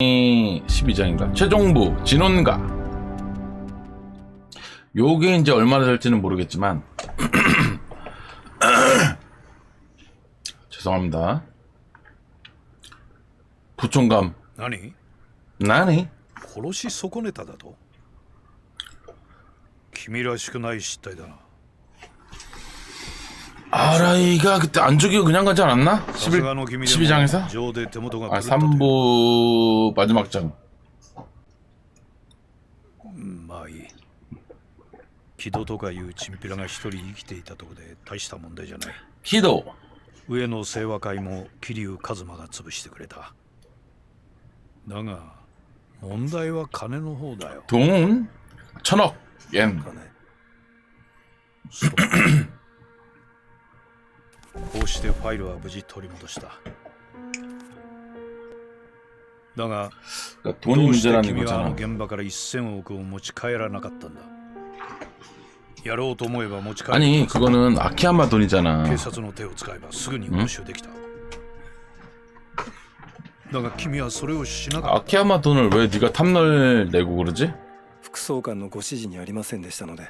12장인가 최종부 진혼가 요게 이제 얼마나 될지는 모르겠지만 죄송합니다 부총감 何 나니 殺し損ねただと君らしくない失態だな 아라이가 그때 안 죽이고 그냥 가지 않았나? さすがの君でも 12장에서? 情で手元が 아 狂ったという 3부 마지막 장 うんまあいい木戸とかいうチンピラが一人生きていたとこで大した問題じゃない 기도 上野清和会も桐生一馬が潰してくれただが問題は金の方だよ 돈 천억 엔 そう こうしてファイルは無事取り戻しただが 그러니까 돈이 どうして 문제라는 君はあの 거잖아 現場から1000億を持ち帰らなかったんだやろうと思えば持ち帰る 아니 그거는 아키야마 돈이잖아 警察の手を使えばすぐに押収できただが君はそれをしなかっ 아키야마 돈을 왜 네가 탐널 내고 그러지? 副総監のご指示にありませんでしたので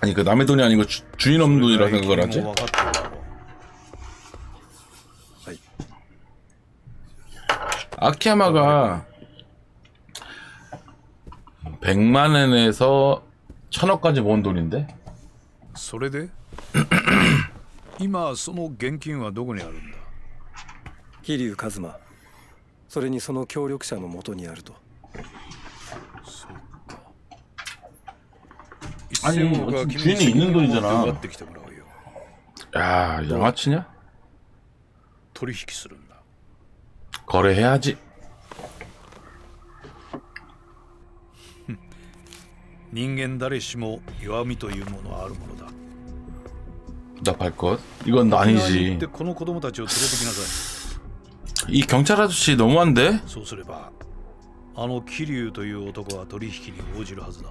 아니 그 남의 돈이 아니고 주, 주인 없는 돈이라고 생각을 하지? 君も分かってるだろう 아키야마가 100만 엔에서 천억까지 모은 돈인데 それで今その現金はどこにあるんだ桐生一馬それにその協力者のもとにあると 아니, 1000億は 어차피 君に 주인이 있는 責任を持って 돈이잖아 奪ってきてもらうよ 야 양아치냐? 取引するんだ 거래해야지 人間誰しも弱みというものはあるものだ 답할 것 이건 沖縄に行っ 아니지 てこの子供たちを連れてきなさ 이 경찰 아저씨 너무한데? いそうすればあの桐生という男は取引に応じるはずだ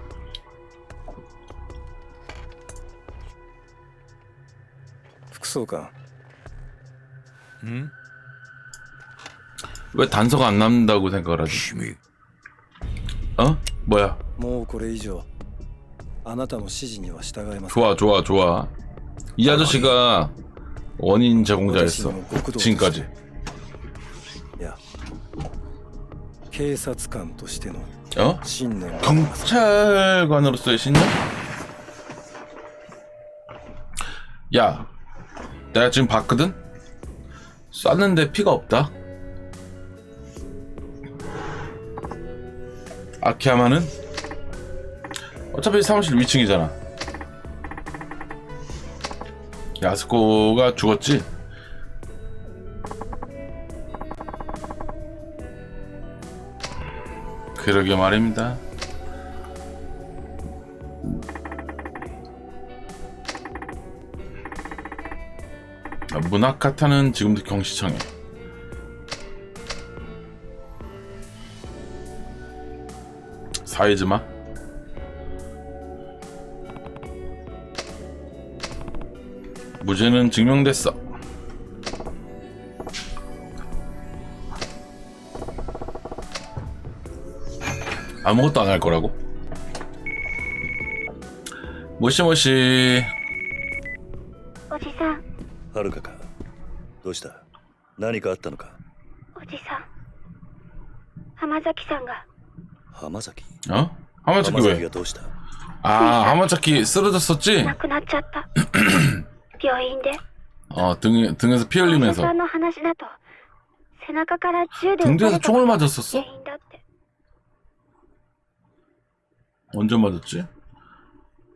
副総監 응? 왜 단서가 안 남는다고 생각을 하지? 君 어? 뭐야 もうこれ以上あなたの指示には従えません 좋아 좋아 좋아 이 아저씨가 원인 제공자였어 지금까지 いや警察官としての 어? 信念があります 경찰관으로서의 신념? 야 내가 지금 봤거든? 쐈는데 피가 없다 아키야마는 어차피 사무실 위층이잖아 야스코가 죽었지? 그러게 말입니다 문학카타는 지금도 경시청에. 사이즈마? 무죄는 증명됐어. 아무것도 안 할 거라고? 모시모시. はるかかどうした何かあったのかおじさん浜崎さんが 浜崎 어? 하마자키 浜崎 왜? がどうした 아 하마자키 쓰러졌었지? 亡くなっちゃった病院で 어 등, 등에서 피 お医者 흘리면서 さんの話だと背中から銃で 등 撃た 뒤에서 れた 총을 のが 맞았었어? 原因だって 언제 맞았지?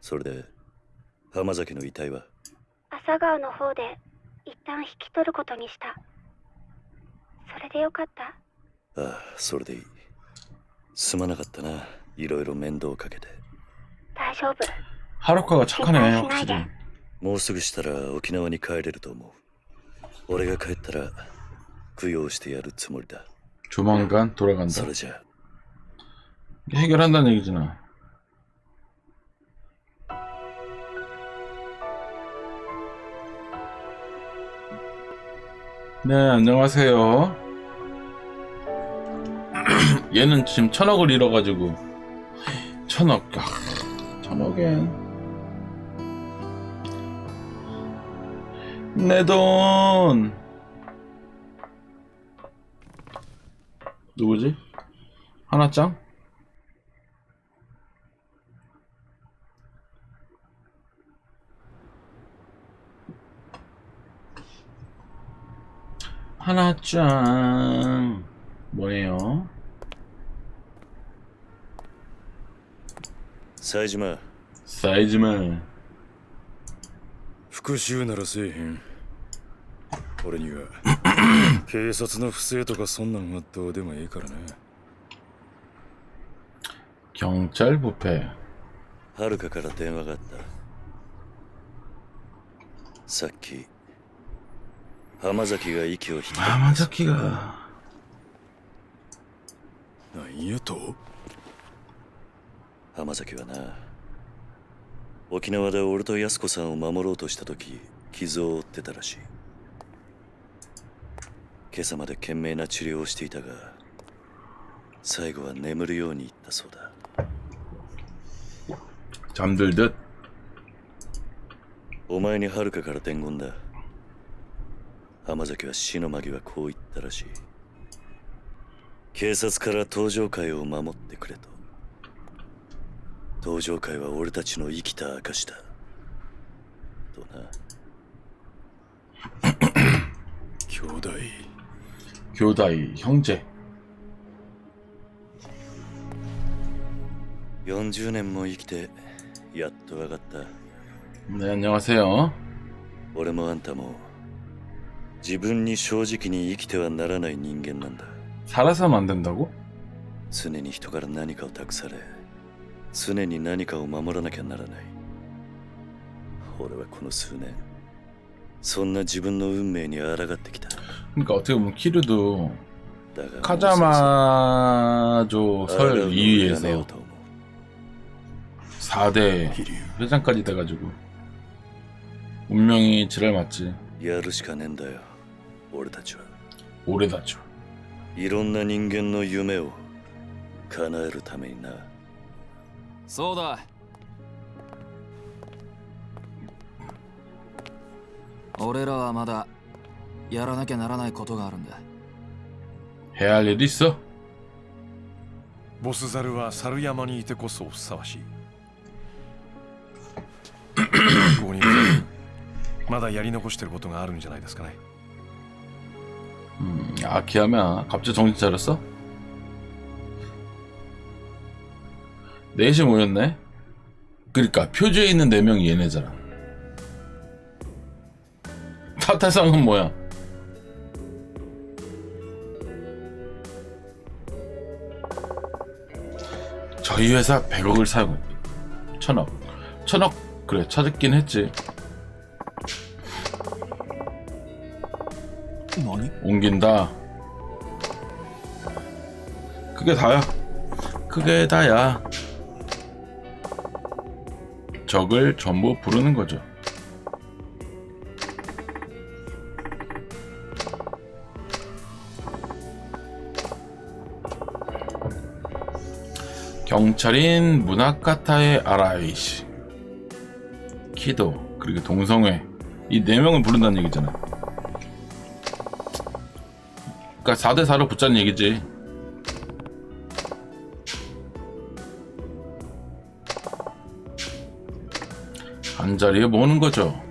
それで浜崎の遺体は朝顔の方で一旦引き取ることにしたそれでよかったああそれでいいすまなかったないろいろ面倒かけて大丈夫 하루카가 착하네 확실히 もうすぐしたら沖縄に帰れると思う俺が帰ったら供養してやるつもりだ 조만간 돌아간다 それじゃあ 해결한다는 얘기잖아 네 안녕하세요 얘는 지금 천억을 잃어가지고 천억 아, 천억엔 내돈 누구지? 하나짱? 하나짱 뭐예요? 冴島 사이즈만 復讐ならせえへん俺には警察の不正とかそんなんはどうでもいいからね 경찰 부패 はるかから電話があったさっき 浜崎が息を引き取った 아마자키가 なんやと浜崎はな沖縄で俺と安子さんを守ろうとした時傷を負ってたらしい今朝まで懸命な治療をしていたが最後は眠るように言ったそうだ 잠들듯 お前に遥かから伝言だ 浜崎は死の間際こう言ったらしい警察から登場会を守ってくれと登場会は俺たちの生きた証だとな 兄弟 교다이 형제 40年も生きてやっと分かった 네 안녕하세요 俺もあんたも 自分に正直に生きてはならない人間なんだ 살아서는 안 된다고? 常に人から何かを託され常に何かを守らなきゃならない俺はこの数年そんな自分の運命に抗ってきた 그러니까 어떻게 보면 키류도 だがもう 카자마조 そろそろ 설 抗うのをやめよ 2위에서 うと思う 4대 桐生 회장까지 돼가지고 운명이 지랄 맞지 やるしかねえんだよ 俺たちは。俺たちは。いろんな人間の夢を叶えるためにな。そうだ。俺らはまだやらなきゃならないことがあるんだ。Herligt ボスザルは猿山にいてこそふさわしい。まだやり残してることがあるんじゃないですかね。 음, 아키하면 갑자기 정신 차렸어? 넷이 모였네? 그러니까 표지에 있는 네 명이 얘네잖아. 타타상은 뭐야? 저희 회사 100억을 사용 천억 천억 그래 찾았긴 했지 옮긴다. 그게 다야. 그게 다야. 적을 전부 부르는 거죠. 경찰인 문학가타의 아라이시 키도 그리고 동성회 이네 명을 부른다는 얘기잖아. 그러니까 4대 4로 붙자는 얘기지. 한 자리에 모으는 거죠.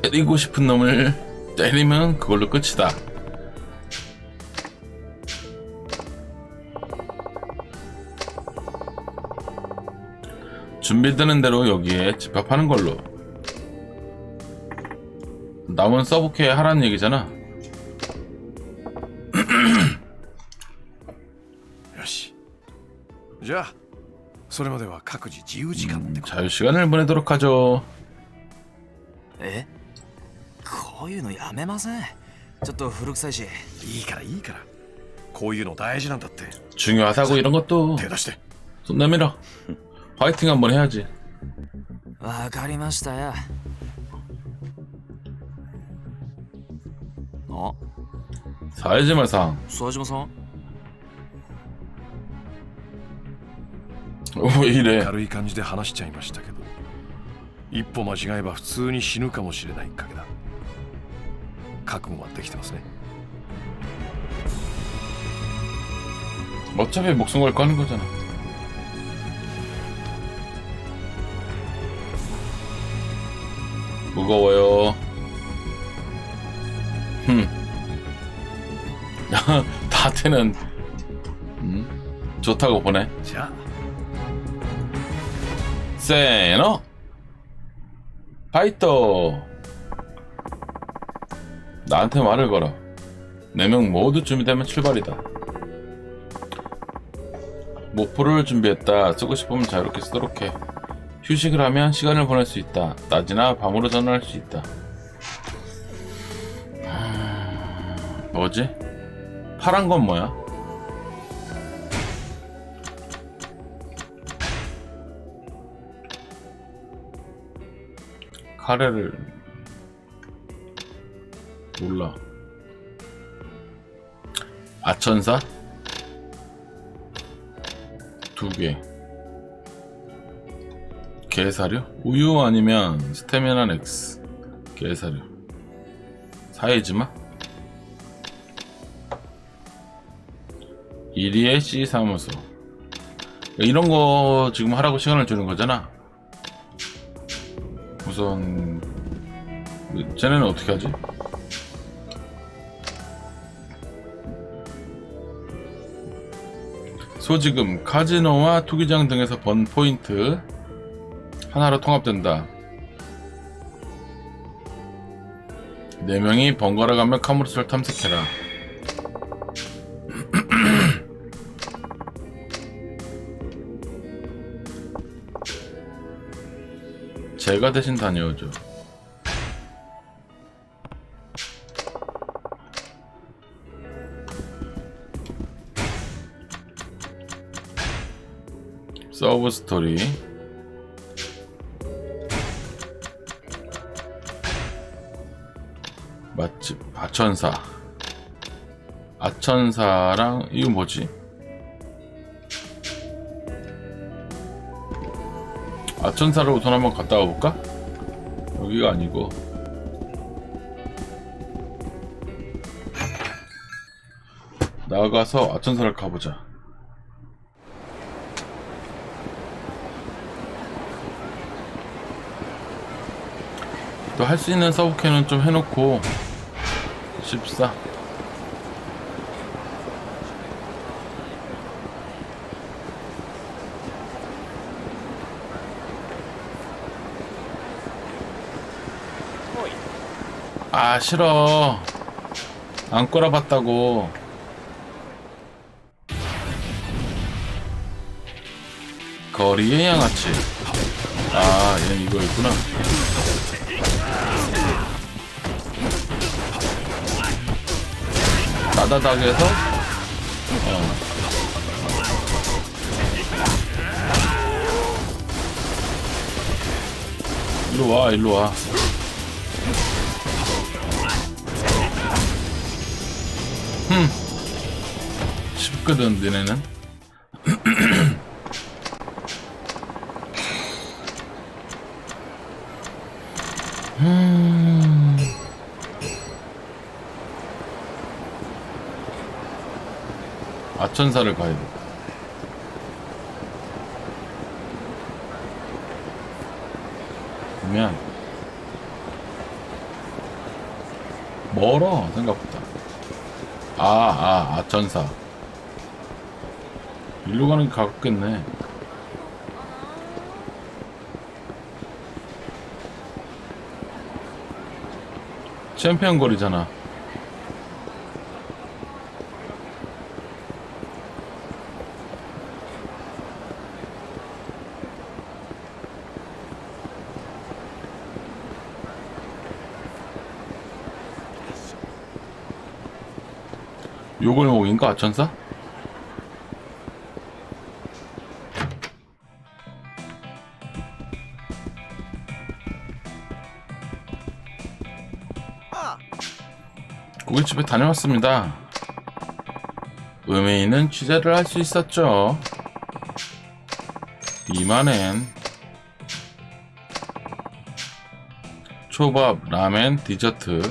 때리고 싶은 놈을 때리면 그걸로 끝이다. 준비되는 대로 여기에 집합하는 걸로. 남은 서브케 하라는 얘기잖아. よしじゃあそれまでは各自自由時間ってこと 자유 시간을 보내도록 하죠. えこういうのやめませんちょっと古臭いしいいからいいからこういうの大事なんだって 중요하다고 이런 것도 手出して 손 내밀어. 화이팅 한번 해야지. わかりましたよ あ 사회지마상. 副島さん 왜 이래? 軽い感じで話しちゃいましたけど一歩間違えば普通に死ぬかもしれない賭けだ覚悟はできてますね 어차피 목숨 걸고 하는 거잖아. 무거워요. 다트는 음, 좋다고 보네. 자, 세노 파이터 나한테 말을 걸어. 네 명 모두 준비되면 출발이다. 목표를 준비했다. 쓰고 싶으면 자유롭게 쓰도록 해. 휴식을 하면 시간을 보낼 수 있다. 낮이나 밤으로 전환할 수 있다. 아, 뭐지? 파란 건 뭐야? 카레를 몰라. 아천사? 두개. 게사료 우유 아니면 스테미나 넥스 게사료 사이즈마 이리의 C 사무소 이런 거 지금 하라고 시간을 주는 거잖아 우선 그, 쟤네는 어떻게 하지? 소지금 카지노와 투기장 등에서 번 포인트 하나로 통합된다. 4명이 번갈아 가며 카무르스를 탐색해라. 제가 대신 다녀오죠. 서브 스토리 맛집 아천사 아천사랑 이거 뭐지? 과천사로 우선 한번 갔다 와볼까? 여기가 아니고. 나가서 아천사를 가보자. 또 할 수 있는 서브캐는 좀 해놓고. 14 아 싫어. 안 꼬라봤다고. 거리의 양아치 아 얘는 이거였구나. 나다닥에서? 어. 일로 와 일로 와 흠. 쉽거든 니네는 음. 아천사를 가야 돼. 그러면 멀어 생각보다. 아, 아, 아천사. 일로 가는 게 가깝겠네. 챔피언 거리잖아. 요골목인가 아천사? 고깃집에 다녀왔습니다. 의메이는 취재를 할 수 있었죠. 이만엔 초밥, 라멘, 디저트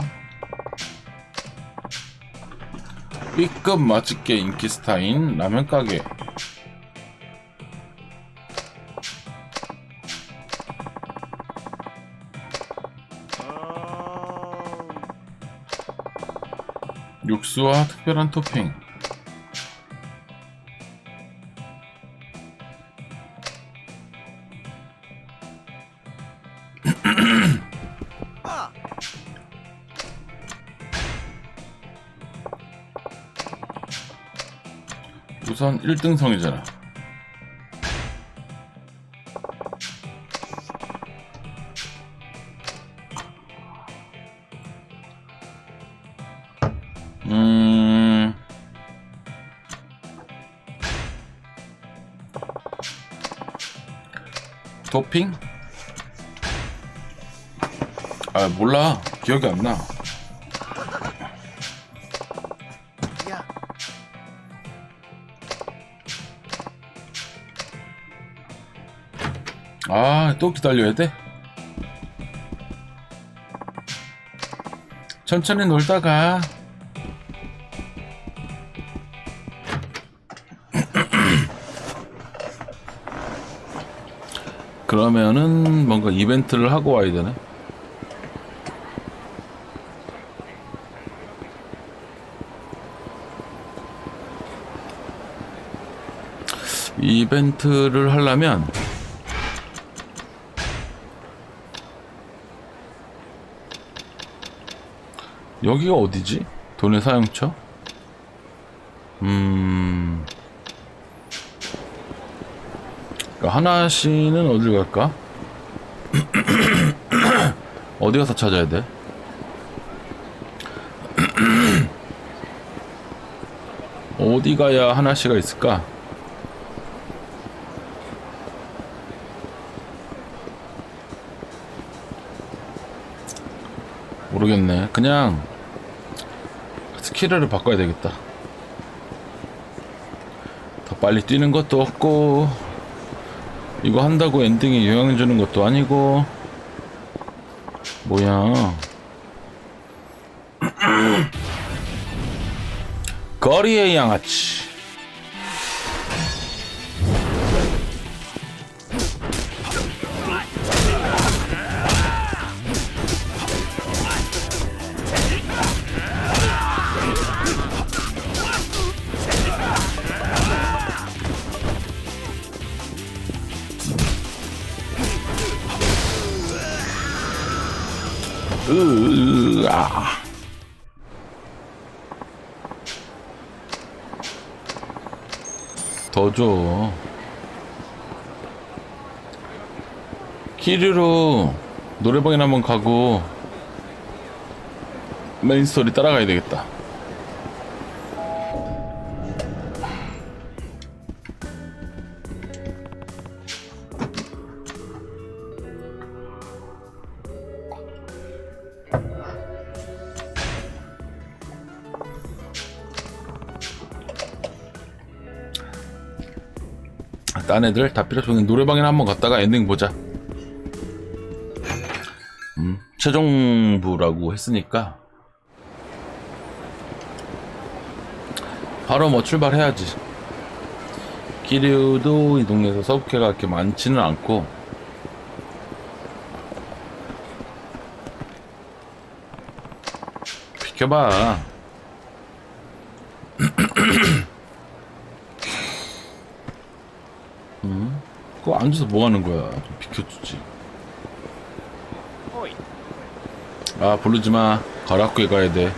B급 맛있게 인기 스타인 라면 가게. 육수와 특별한 토핑 우선 1등성이잖아 음. 토핑? 아 몰라. 기억이 안나 또 기다려야 돼? 천천히 놀다가. 그러면은 뭔가 이벤트를 하고 와야 되네. 이벤트를 하려면 여기가 어디지? 돈의 사용처? 음. 그러니까 하나 씨는 어딜 갈까? 어디 가서 찾아야 돼? 어디 가야 하나 씨가 있을까? 모르겠네. 그냥 스킬을 바꿔야 되겠다. 더 빨리 뛰는 것도 없고 이거 한다고 엔딩에 영향 주는 것도 아니고 뭐야? 거리의 양아치. 으, 아. 더 줘. 키류로 노래방이나 한번 가고 메인 스토리 따라가야 되겠다. 딴 애들 다 필요 없어 노래방이나 한번 갔다가 엔딩 보자. 음, 최종부라고 했으니까 바로 뭐 출발해야지. 기류도 이 동네에서 서브캐가 그렇게 많지는 않고 비켜봐. 앉아서 뭐 하는 거야? 좀 비켜주지. 아 부르지 마. 가락구에 가야 돼.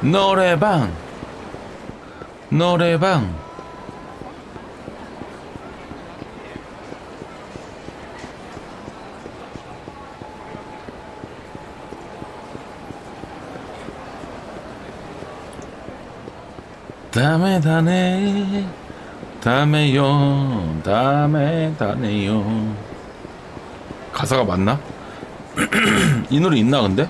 노래방. 노래방. 다음에 다네. 다음에요. 다음에 다네요. 가사가 맞나? 이 노래 있나 근데?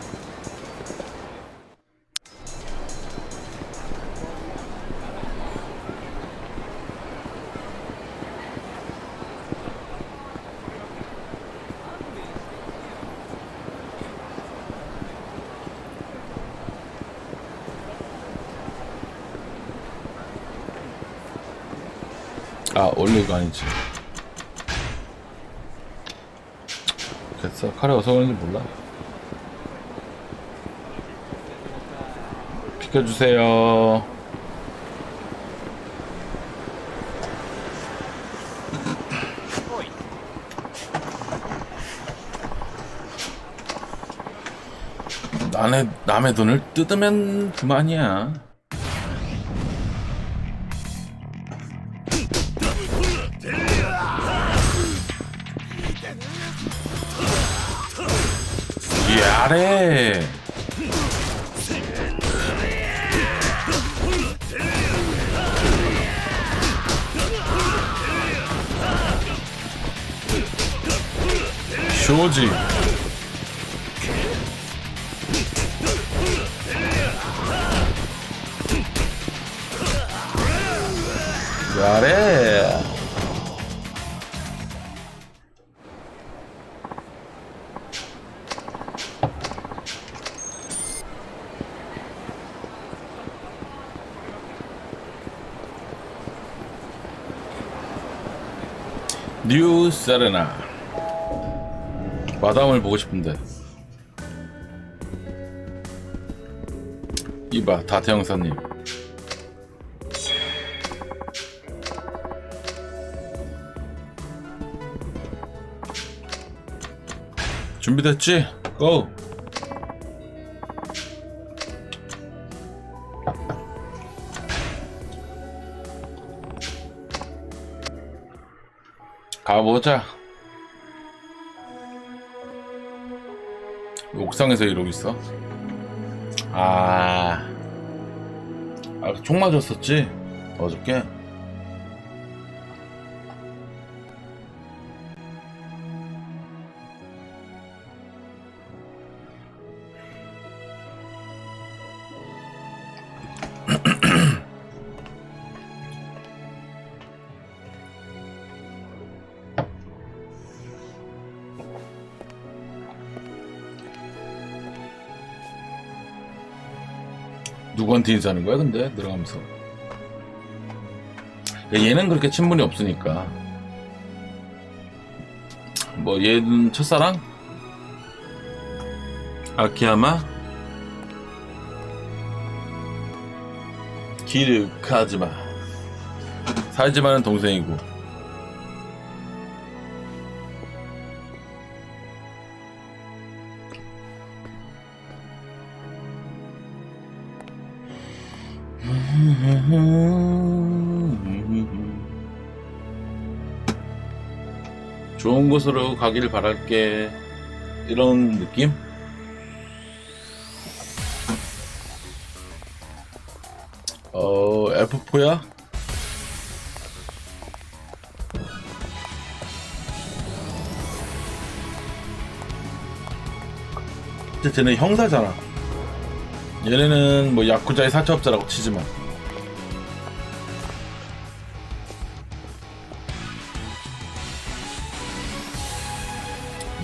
아니지. 됐어. 카레 어서 오는지 몰라. 비켜주세요. 남의, 남의 돈을 뜯으면 그만이야 쇼지. 야래 뉴 세레나 마담을 보고 싶은데 이봐 다태영사님 준비됐지? 고! 가보자. 옥상에서 이러고 있어. 아, 아, 총 맞았었지? 어저께? 누구한테 인사하는 거야, 근데? 들어가면서. 야, 얘는 그렇게 친분이 없으니까. 뭐, 얘는 첫사랑? 아키야마? 기르 카즈마. 살지마는 동생이고. 좋은 곳으로 가길 바랄게 이런 느낌? 어 엘프포야? 근데 쟤네 형사잖아 얘네는 뭐 야쿠자의 사채업자라고 치지만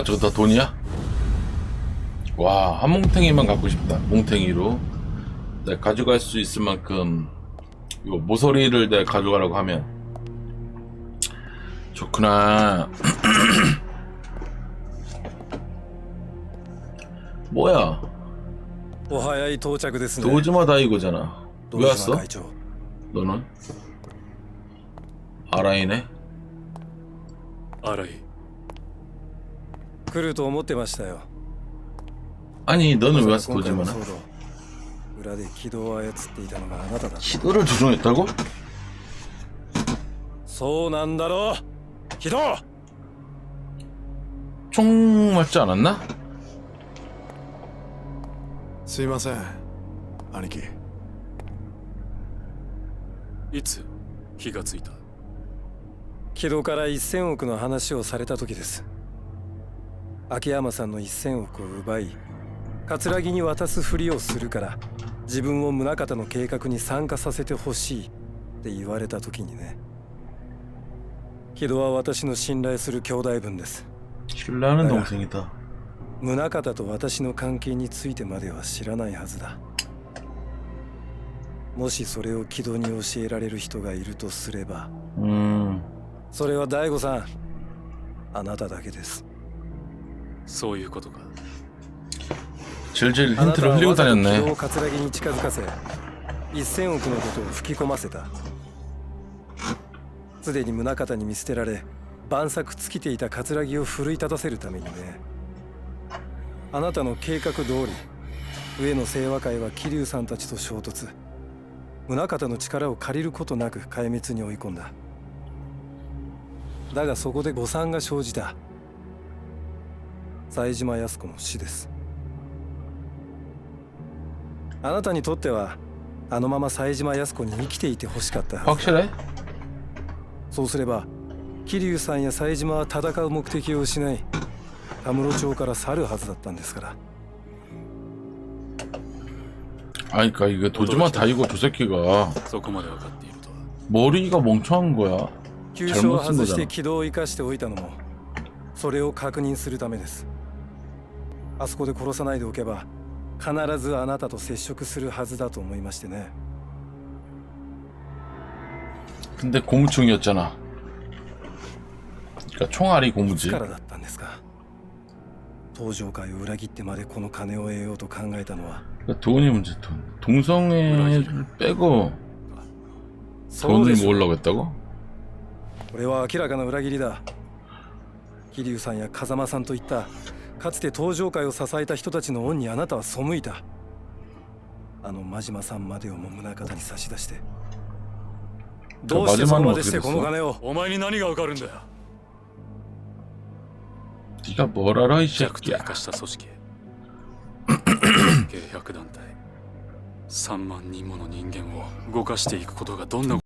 아 저거 다 돈이야? 와 한 몽탱이만 갖고 싶다 몽탱이로 내가 가져갈 수 있을 만큼 이거 모서리를 내가 가져가라고 하면 좋구나 뭐야 お早い到着ですね 도즈마 다이고잖아 道 왜 島 왔어? 会長 너는? 아라이네? 荒井 来ると思ってましたよ 아니 너는 왜 ま 왔어 さか今回の 도즈마는? 騒動裏で軌道を操っていたのがあなただ 시도를 조종했다고? そうなんだろう軌道 총 맞지 않았나? すいません兄貴いつ気がついた軌道から1000億の話をされた時です 秋山さんの一線をこう奪い葛城に渡すふりをするから自分を宗像の計画に参加させてほしいって言われた時にね。木戸は私の信頼する兄弟分です。宗像と私の関係についてまでは知らないはずだ。もしそれを木戸に教えられる人がいるとすればうん。それは大悟さんあなただけです。そういうことか 질질 あなた 힌트를 は 흘리고 わざと軌道 다녔네 を葛城に近づかせ1000億のことを吹き込ませたすでに宗像に見捨てられ万策尽きていた葛城を奮い立たせるためにねあなたの計画通り上野清和会は桐生さんたちと衝突宗像の力を借りることなく壊滅に追い込んだだがそこで誤算が生じた 冴島靖子の死ですあなたにとってはあのまま冴島靖子に生きていてほしかったはずだ 확실해? そうすれば桐生さんや冴島は戦う目的を失い田室町から去るはずだったんですから 아니 그니까 이게 도즈마 다이고 저 새끼가 そこまで分かっているとは 머리가 멍청한 거야 急所を 잘못 쓴 外して 거잖아 軌道を生かしておいたのもそれを確認するためです あそこで殺さないでおけば必ずあなたと接触するはずだと思いましてね 근데 고무충이었잖아 그니까 총알이 いつ 고무지 からだったんですか登場会を裏切ってまでこの金を得ようと考えたのは 그러니까 돈이 문제 돈 동성애를 빼고 そう 돈을 です 모으려고 했다고? これは明らかな裏切りだ桐生さんや風間さんといった かつて登場会を支えた人たちの恩にあなたは背いたあの真島さんまでをも宗像に差し出してどうしてそこまでしてこの金をお前に何が分かるんだよ 네가 뭘 알아 이 弱体 새끼야 化した組織計100団体3万人もの人間を動かしていくことがどんな